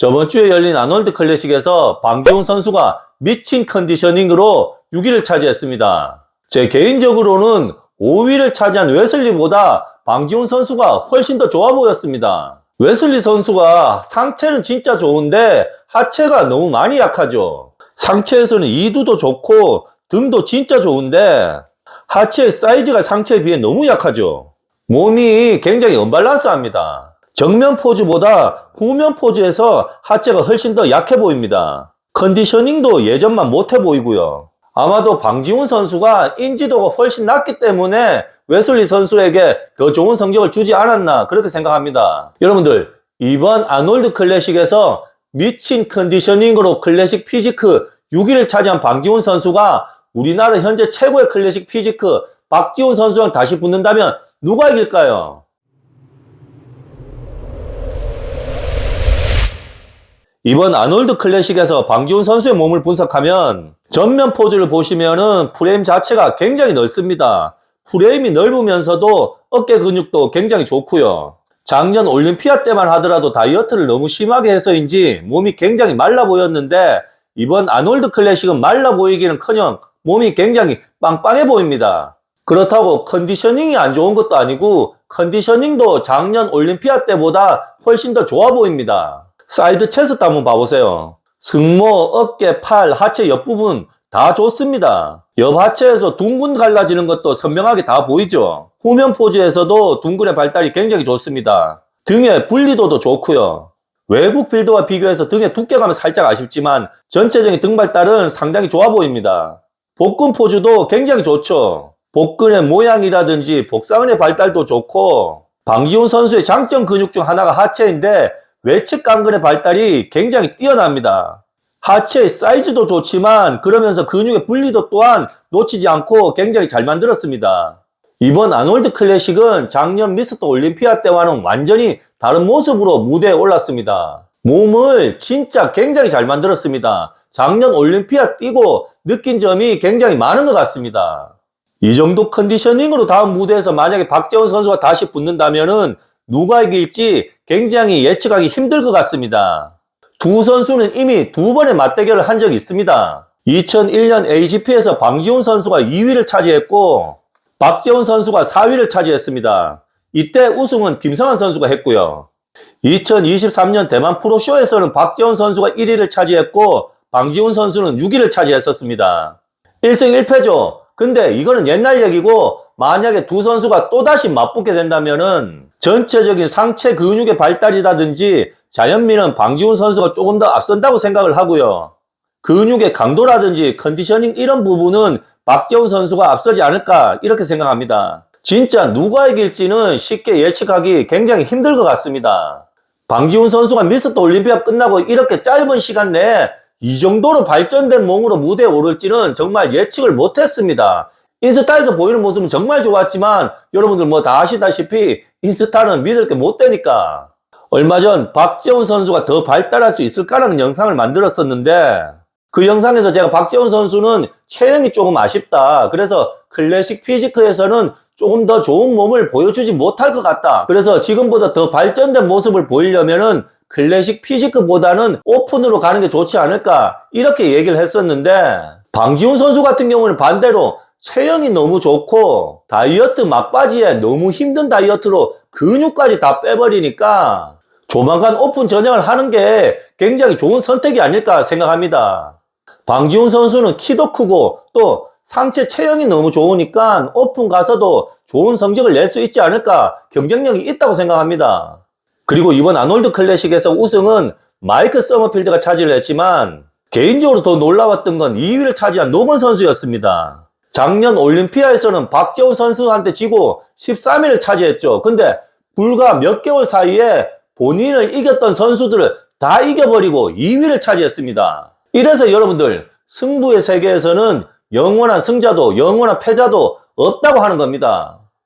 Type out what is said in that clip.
저번 주에 열린 아놀드 클래식에서 방기훈 선수가 미친 컨디셔닝으로 6위를 차지했습니다. 제 개인적으로는 5위를 차지한 웨슬리보다 방기훈 선수가 훨씬 더 좋아 보였습니다. 웨슬리 선수가 상체는 진짜 좋은데 하체가 너무 많이 약하죠. 상체에서는 이두도 좋고 등도 진짜 좋은데 하체의 사이즈가 상체에 비해 너무 약하죠. 몸이 굉장히 언밸런스합니다. 정면 포즈보다 후면 포즈에서 하체가 훨씬 더 약해 보입니다. 컨디셔닝도 예전만 못해 보이고요. 아마도 방지훈 선수가 인지도가 훨씬 낮기 때문에 웨슬리 선수에게 더 좋은 성적을 주지 않았나 그렇게 생각합니다. 여러분들 이번 아놀드 클래식에서 미친 컨디셔닝으로 클래식 피지크 6위를 차지한 방지훈 선수가 우리나라 현재 최고의 클래식 피지크 박지훈 선수랑 다시 붙는다면 누가 이길까요? 이번 아놀드 클래식에서 방지훈 선수의 몸을 분석하면 전면 포즈를 보시면은 프레임 자체가 굉장히 넓습니다. 프레임이 넓으면서도 어깨 근육도 굉장히 좋고요. 작년 올림피아 때만 하더라도 다이어트를 너무 심하게 해서인지 몸이 굉장히 말라 보였는데 이번 아놀드 클래식은 말라 보이기는커녕 몸이 굉장히 빵빵해 보입니다. 그렇다고 컨디셔닝이 안 좋은 것도 아니고 컨디셔닝도 작년 올림피아 때보다 훨씬 더 좋아 보입니다. 사이드 체스트 한번 봐보세요. 승모, 어깨, 팔, 하체 옆부분 다 좋습니다. 옆하체에서 둥근 갈라지는 것도 선명하게 다 보이죠. 후면 포즈에서도 둥근의 발달이 굉장히 좋습니다. 등의 분리도도 좋고요. 외국 빌드와 비교해서 등의 두께감은 살짝 아쉽지만 전체적인 등 발달은 상당히 좋아 보입니다. 복근 포즈도 굉장히 좋죠. 복근의 모양이라든지 복상은의 발달도 좋고 방기훈 선수의 장점 근육 중 하나가 하체인데 외측 강근의 발달이 굉장히 뛰어납니다. 하체의 사이즈도 좋지만 그러면서 근육의 분리도 또한 놓치지 않고 굉장히 잘 만들었습니다. 이번 아놀드 클래식은 작년 미스터 올림피아 때와는 완전히 다른 모습으로 무대에 올랐습니다. 몸을 진짜 굉장히 잘 만들었습니다. 작년 올림피아 뛰고 느낀 점이 굉장히 많은 것 같습니다. 이 정도 컨디셔닝으로 다음 무대에서 만약에 박재원 선수가 다시 붙는다면은 누가 이길지 굉장히 예측하기 힘들 것 같습니다. 두 선수는 이미 두 번의 맞대결을 한 적이 있습니다. 2001년 AGP에서 방지훈 선수가 2위를 차지했고 박재훈 선수가 4위를 차지했습니다. 이때 우승은 김성환 선수가 했고요. 2023년 대만 프로쇼에서는 박재훈 선수가 1위를 차지했고 방지훈 선수는 6위를 차지했었습니다. 1승 1패죠. 근데 이거는 옛날 얘기고 만약에 두 선수가 또다시 맞붙게 된다면은 전체적인 상체 근육의 발달이라든지 자연미는 방지훈 선수가 조금 더 앞선다고 생각을 하고요. 근육의 강도라든지 컨디셔닝 이런 부분은 박재훈 선수가 앞서지 않을까 이렇게 생각합니다. 진짜 누가 이길지는 쉽게 예측하기 굉장히 힘들 것 같습니다. 방지훈 선수가 미스터 올림피아 끝나고 이렇게 짧은 시간 내에 이 정도로 발전된 몸으로 무대에 오를지는 정말 예측을 못했습니다. 인스타에서 보이는 모습은 정말 좋았지만 여러분들 뭐 다 아시다시피 인스타는 믿을 게 못 되니까 얼마 전 박재훈 선수가 더 발달할 수 있을까라는 영상을 만들었었는데 그 영상에서 제가 박재훈 선수는 체형이 조금 아쉽다. 그래서 클래식 피지크에서는 조금 더 좋은 몸을 보여주지 못할 것 같다. 그래서 지금보다 더 발전된 모습을 보이려면은 클래식 피지크보다는 오픈으로 가는 게 좋지 않을까. 이렇게 얘기를 했었는데 방지훈 선수 같은 경우는 반대로 체형이 너무 좋고 다이어트 막바지에 너무 힘든 다이어트로 근육까지 다 빼버리니까 조만간 오픈 전향을 하는 게 굉장히 좋은 선택이 아닐까 생각합니다. 방지훈 선수는 키도 크고 또 상체 체형이 너무 좋으니까 오픈 가서도 좋은 성적을 낼 수 있지 않을까 경쟁력이 있다고 생각합니다. 그리고 이번 아놀드 클래식에서 우승은 마이크 서머필드가 차지를 했지만 개인적으로 더 놀라웠던 건 2위를 차지한 노건 선수였습니다. 작년 올림피아에서는 박재훈 선수한테 지고 13위를 차지했죠. 근데 불과 몇 개월 사이에 본인을 이겼던 선수들을 다 이겨버리고 2위를 차지했습니다. 이래서 여러분들 승부의 세계에서는 영원한 승자도 영원한 패자도 없다고 하는 겁니다.